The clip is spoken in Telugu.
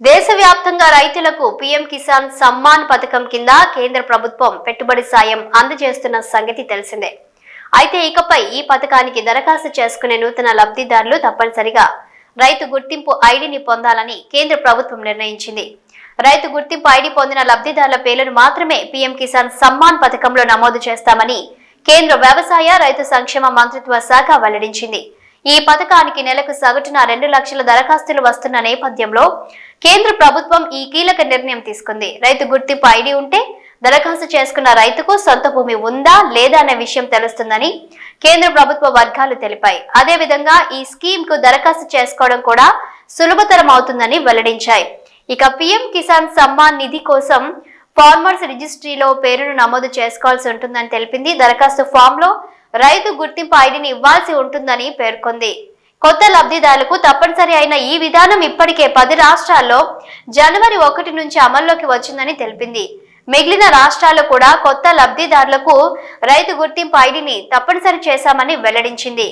దేశవ్యాప్తంగా రైతులకు పీఎం కిసాన్ సమ్మాన్ పథకం కింద కేంద్ర ప్రభుత్వం పెట్టుబడి సాయం అందజేస్తున్న సంగతి తెలిసిందే. అయితే ఇకపై ఈ పథకానికి దరఖాస్తు చేసుకునే నూతన లబ్ధిదారులు తప్పనిసరిగా రైతు గుర్తింపు ఐడిని పొందాలని కేంద్ర ప్రభుత్వం నిర్ణయించింది. రైతు గుర్తింపు ఐడి పొందిన లబ్ధిదారుల పేర్లను మాత్రమే పీఎం కిసాన్ సమ్మాన్ పథకంలో నమోదు చేస్తామని కేంద్ర వ్యవసాయ రైతు సంక్షేమ మంత్రిత్వ శాఖ వెల్లడించింది. ఈ పథకానికి నెలకు సగటున రెండు లక్షల దరఖాస్తులు వస్తున్న నేపథ్యంలో కేంద్ర ప్రభుత్వం ఈ కీలక నిర్ణయం తీసుకుంది. రైతు గుర్తింపు ఐడి ఉంటే దరఖాస్తు చేసుకున్న రైతుకు సొంత భూమి ఉందా లేదా అనే విషయం తెలుస్తుందని కేంద్ర ప్రభుత్వ వర్గాలు తెలిపాయి. అదేవిధంగా ఈ స్కీమ్కు దరఖాస్తు చేసుకోవడం కూడా సులభతరం అవుతుందని వెల్లడించాయి. ఇక పీఎం కిసాన్ సమ్మాన్ నిధి కోసం ఫార్మర్స్ రిజిస్ట్రీలో పేరును నమోదు చేసుకోవాల్సి ఉంటుందని తెలిపింది. దరఖాస్తు ఫామ్లో రైతు గుర్తింపు ఐడిని ఇవ్వాల్సి ఉంటుందని పేర్కొంది. కొత్త లబ్ధిదారులకు తప్పనిసరి అయిన ఈ విధానం ఇప్పటికే పది రాష్ట్రాల్లో జనవరి ఒకటి నుంచి అమల్లోకి వచ్చిందని తెలిపింది. మిగిలిన రాష్ట్రాల్లో కూడా కొత్త లబ్ధిదారులకు రైతు గుర్తింపు ఐడిని తప్పనిసరి చేశామని వెల్లడించింది.